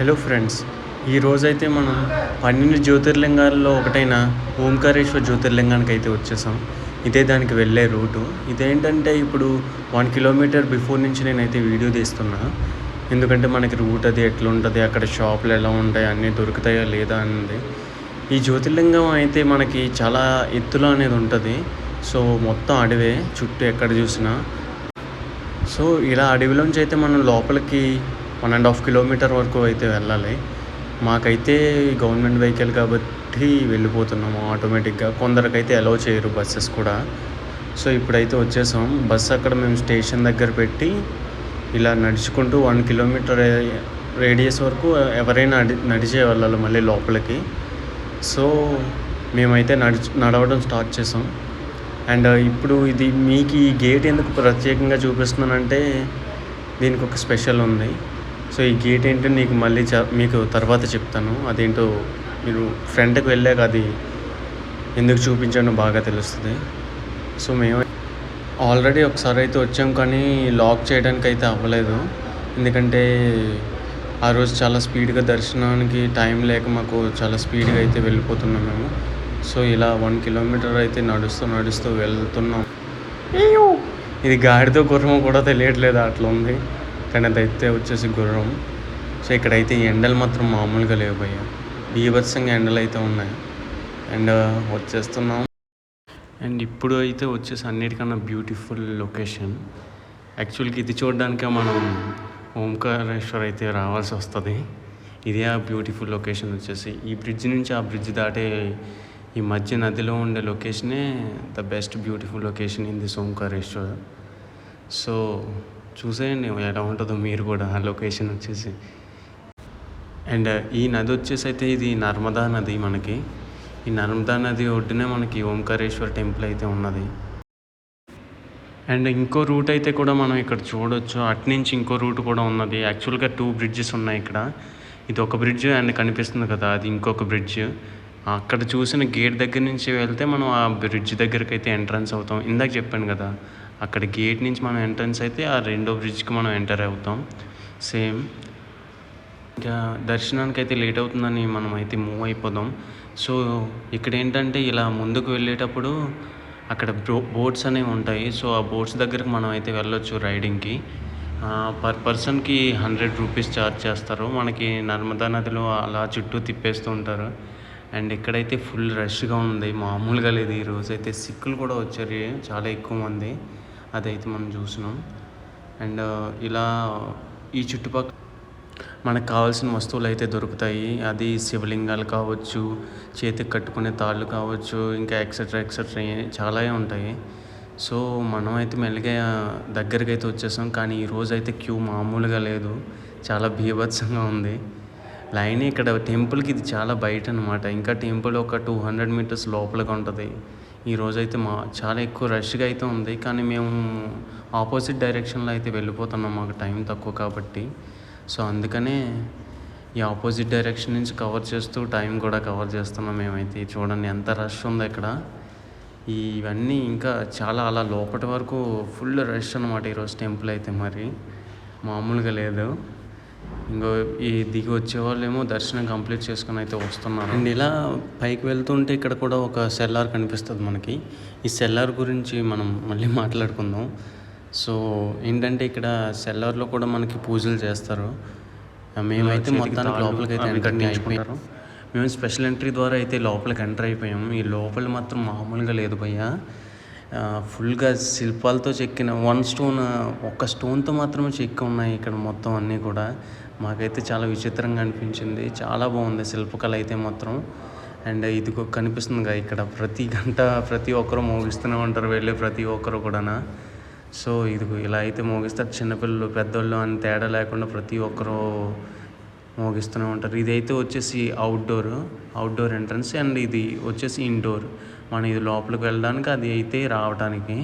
Hello friends ఈరోజైతే మనం పన్నెండు జ్యోతిర్లింగాల్లో ఒకటైన ఓంకారేశ్వర జ్యోతిర్లింగానికి అయితే వచ్చేసాం. ఇదే దానికి వెళ్ళే రూటు. ఇదేంటంటే ఇప్పుడు వన్ కిలోమీటర్ బిఫోర్ నుంచి నేనైతే వీడియో తీస్తున్నా. ఎందుకంటే మనకి రూట్ అది ఎట్లా ఉంటుంది అక్కడ షాపులు ఎలా ఉంటాయి అన్నీ దొరుకుతాయా లేదా అన్నది. ఈ జ్యోతిర్లింగం అయితే మనకి చాలా ఎత్తులో అనేది ఉంటుంది. సో మొత్తం అడవే చుట్టూ ఎక్కడ చూసినా. సో ఇలా అడవిలోంచి అయితే మనం లోపలికి వన్ అండ్ హాఫ్ కిలోమీటర్ వరకు అయితే వెళ్ళాలి. మాకైతే గవర్నమెంట్ వెహికల్ కాబట్టి వెళ్ళిపోతున్నాము ఆటోమేటిక్గా. కొందరికైతే అలౌ చేయరు బస్సెస్ కూడా. సో ఇప్పుడైతే వచ్చేసాం. బస్సు అక్కడ మేము స్టేషన్ దగ్గర పెట్టి ఇలా నడుచుకుంటూ వన్ కిలోమీటర్ రేడియస్ వరకు ఎవరైనా నడి నడిచే వెళ్ళాలి మళ్ళీ లోపలికి. సో మేమైతే నడిచి నడవడం స్టార్ట్ చేసాం. అండ్ ఇప్పుడు ఇది మీకు ఈ గేట్ ఎందుకు ప్రత్యేకంగా చూపిస్తున్నానంటే దీనికి ఒక స్పెషల్ ఉంది. సో ఈ గేట్ ఏంటో నీకు మళ్ళీ మీకు తర్వాత చెప్తాను. అదేంటో మీరు ఫ్రంట్కి వెళ్ళాక అది ఎందుకు చూపించానో బాగా తెలుస్తుంది. సో మేము ఆల్రెడీ ఒకసారి అయితే వచ్చాం కానీ లాక్ చేయడానికి అయితే అవ్వలేదు. ఎందుకంటే ఆ రోజు చాలా స్పీడ్గా దర్శనానికి టైం లేక మాకు చాలా స్పీడ్గా అయితే వెళ్ళిపోతున్నాం మేము. సో ఇలా వన్ కిలోమీటర్ అయితే నడుస్తూ నడుస్తూ వెళ్తున్నాం. ఇది గాడితో గుర్రం కూడా తెలియట్లేదు అట్లా ఉంది. కానీ అదైతే వచ్చేసి గుర్రం సో ఇక్కడైతే ఎండలు మాత్రం మామూలుగా లేవు భయ్య. బీభత్సంగా ఎండలు అయితే ఉన్నాయి. అండ్ వచ్చేస్తున్నాం. అండ్ ఇప్పుడు అయితే వచ్చేసి అన్నిటికన్నా బ్యూటిఫుల్ లొకేషన్. యాక్చువల్గా ఇది చూడడానికే మనం ఓంకారేశ్వర్ అయితే రావాల్సి వస్తుంది. ఇదే ఆ బ్యూటిఫుల్ లొకేషన్ వచ్చేసి. ఈ బ్రిడ్జ్ నుంచి ఆ బ్రిడ్జ్ దాటే ఈ మధ్య నదిలో ఉండే లొకేషనే the best beautiful location in this Omkareshwar. So చూసేయండి ఎలా ఉంటుందో మీరు కూడా ఆ లొకేషన్ వచ్చేసి. అండ్ uh, ఈ నది వచ్చేసి అయితే ఇది నర్మదా నది మనకి. ఈ నర్మదా నది ఒడ్డునే మనకి ఓంకారేశ్వర్ టెంపుల్ అయితే ఉన్నది. అండ్ ఇంకో రూట్ అయితే కూడా మనం ఇక్కడ చూడొచ్చు. అట్నుంచి ఇంకో రూట్ కూడా ఉన్నది. యాక్చువల్గా టూ బ్రిడ్జెస్ ఉన్నాయి ఇక్కడ. ఇది ఒక బ్రిడ్జ్ అండ్ కనిపిస్తుంది కదా అది ఇంకొక బ్రిడ్జ్ అక్కడ చూసిన గేట్ దగ్గర నుంచి వెళ్తే మనం ఆ బ్రిడ్జ్ దగ్గరికి అయితే ఎంట్రన్స్ అవుతాం. ఇందాక చెప్పాను కదా అక్కడ గేట్ నుంచి మనం ఎంట్రన్స్ అయితే ఆ రెండో బ్రిడ్జ్కి మనం ఎంటర్ అవుతాం. సేమ్ ఇంకా దర్శనానికి అయితే లేట్ అవుతుందని మనం అయితే మూవ్ అయిపోదాం. సో ఇక్కడ ఏంటంటే ఇలా ముందుకు వెళ్ళేటప్పుడు అక్కడ బో బోట్స్ అనేవి ఉంటాయి. సో ఆ బోట్స్ దగ్గరకు మనం అయితే వెళ్ళొచ్చు రైడింగ్కి పర్ పర్సన్కి హండ్రెడ్ రూపీస్ ఛార్జ్ చేస్తారు. మనకి నర్మదా నదిలో అలా చుట్టూ తిప్పేస్తూ ఉంటారు. అండ్ ఇక్కడైతే ఫుల్ రష్గా ఉంది. మామూలుగా లేదు. ఈరోజు అయితే సిక్కులు కూడా వచ్చారు. చాలా ఎక్కువ మంది. అదైతే మనం చూసినాం అండ్ uh, ఇలా uh, ఈ చుట్టుపక్కల మనకు కావాల్సిన వస్తువులు అయితే దొరుకుతాయి. అది శివలింగాలు కావచ్చు చేతికి కట్టుకునే తాళ్ళు కావచ్చు ఇంకా ఎక్సెట్రా ఎక్సెట్రా చాలా ఉంటాయి. సో మనం అయితే మెల్లిగా uh, దగ్గరికి అయితే వచ్చేసాం. కానీ ఈరోజు అయితే క్యూ మామూలుగా లేదు. చాలా భీభత్సంగా ఉంది. లైన్ ఇక్కడ టెంపుల్కి ఇది చాలా బయట అనమాట ఇంకా టెంపుల్ ఒక టూ హండ్రెడ్ మీటర్స్ లోపలగా ఉంటుంది. ఈరోజు అయితే మా చాలా ఎక్కువ రష్గా అయితే ఉంది. కానీ మేము ఆపోజిట్ డైరెక్షన్లో అయితే వెళ్ళిపోతున్నాం. మాకు టైం తక్కువ కాబట్టి. సో అందుకనే ఈ ఆపోజిట్ డైరెక్షన్ నుంచి కవర్ చేస్తూ టైం కూడా కవర్ చేస్తున్నాం మేమైతే. చూడండి ఎంత రష్ ఉందో ఇక్కడ. ఇవన్నీ ఇంకా చాలా అలా లోపటి వరకు ఫుల్ రష్ అనమాట ఈరోజు టెంపుల్ అయితే మరి. మామూలుగా లేదు. ఇంకో ఈ దిగి వచ్చే వాళ్ళేమో దర్శనం కంప్లీట్ చేసుకుని అయితే వస్తున్నారు. అండ్ ఇలా పైకి వెళ్తుంటే ఇక్కడ కూడా ఒక సెల్లార్ కనిపిస్తుంది మనకి. ఈ సెల్లార్ గురించి మనం మళ్ళీ మాట్లాడుకుందాం. సో ఏంటంటే ఇక్కడ సెల్లార్లో కూడా మనకి పూజలు చేస్తారు. మేమైతే మొత్తానికి లోపలికి అయితే ఎంటర్ అయిపోయారు మేము స్పెషల్ ఎంట్రీ ద్వారా అయితే లోపలికి ఎంటర్ అయిపోయాము. ఈ లోపల మాత్రం మామూలుగా లేదు భయ్య. ఫుల్గా శిల్పాలతో చెక్కిన వన్ స్టోన్ ఒక్క స్టోన్తో మాత్రమే చెక్కి ఉన్నాయి ఇక్కడ మొత్తం అన్నీ కూడా. మాకైతే చాలా విచిత్రంగా అనిపించింది. చాలా బాగుంది శిల్పకళ అయితే మాత్రం. అండ్ ఇది కనిపిస్తుందిగా ఇక్కడ ప్రతి గంట ప్రతి ఒక్కరు మోగిస్తూనే ఉంటారు వెళ్ళే ప్రతి ఒక్కరు కూడా సో ఇది ఇలా అయితే మోగిస్తారు. చిన్నపిల్లలు పెద్దోళ్ళు అని తేడా లేకుండా ప్రతి ఒక్కరు మోగిస్తూనే ఉంటారు. ఇది అయితే వచ్చేసి అవుట్డోర్ అవుట్డోర్ ఎంట్రన్స్ అండ్ ఇది వచ్చేసి ఇండోర్ మనం ఇది లోపలికి వెళ్ళడానికి అది అయితే రావడానికి.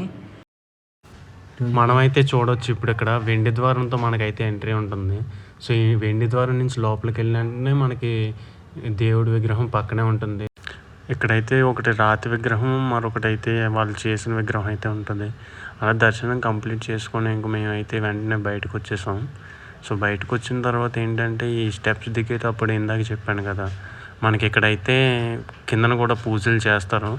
మనమైతే చూడొచ్చు ఇప్పుడు ఇక్కడ. వెండి ద్వారంతో మనకైతే ఎంట్రీ ఉంటుంది. సో ఈ వెండి ద్వారం నుంచి లోపలికి వెళ్ళినట్టునే మనకి దేవుడి విగ్రహం పక్కనే ఉంటుంది. ఇక్కడైతే ఒకటి రాతి విగ్రహం మరొకటి అయితే వాళ్ళు చేసిన విగ్రహం అయితే ఉంటుంది. అలా దర్శనం కంప్లీట్ చేసుకొని ఇంక మేమైతే వెంటనే బయటకు వచ్చేసాం. సో బయటకు వచ్చిన తర్వాత ఏంటంటే ఈ స్టెప్స్ దిగేటప్పుడు ఇందాక చెప్పాను కదా మనకి ఇక్కడైతే కిందన కూడా పూజలు చేస్తారు.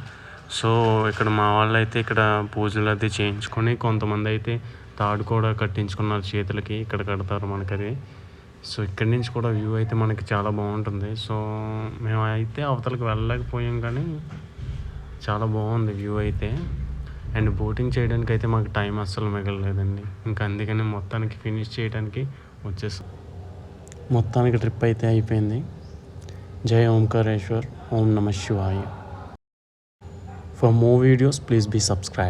సో ఇక్కడ మా వాళ్ళు అయితే ఇక్కడ పూజలు అది చేయించుకొని కొంతమంది అయితే తాడు కూడా కట్టించుకున్నారు చేతులకి ఇక్కడ కడతారు మనకది. సో ఇక్కడి నుంచి కూడా వ్యూ అయితే మనకి చాలా బాగుంటుంది. సో మేము అయితే అవతలకి వెళ్ళలేకపోయాం కానీ చాలా బాగుంది వ్యూ అయితే. అండ్ బోటింగ్ చేయడానికి అయితే మాకు టైం అస్సలు మిగలలేదండి. ఇంకా అందుకని మొత్తానికి ఫినిష్ చేయడానికి వచ్చేసాం. మొత్తానికి ట్రిప్ అయితే అయిపోయింది. जय ओंकारेश्वर ओम नमः शिवाय। For more videos please be subscribe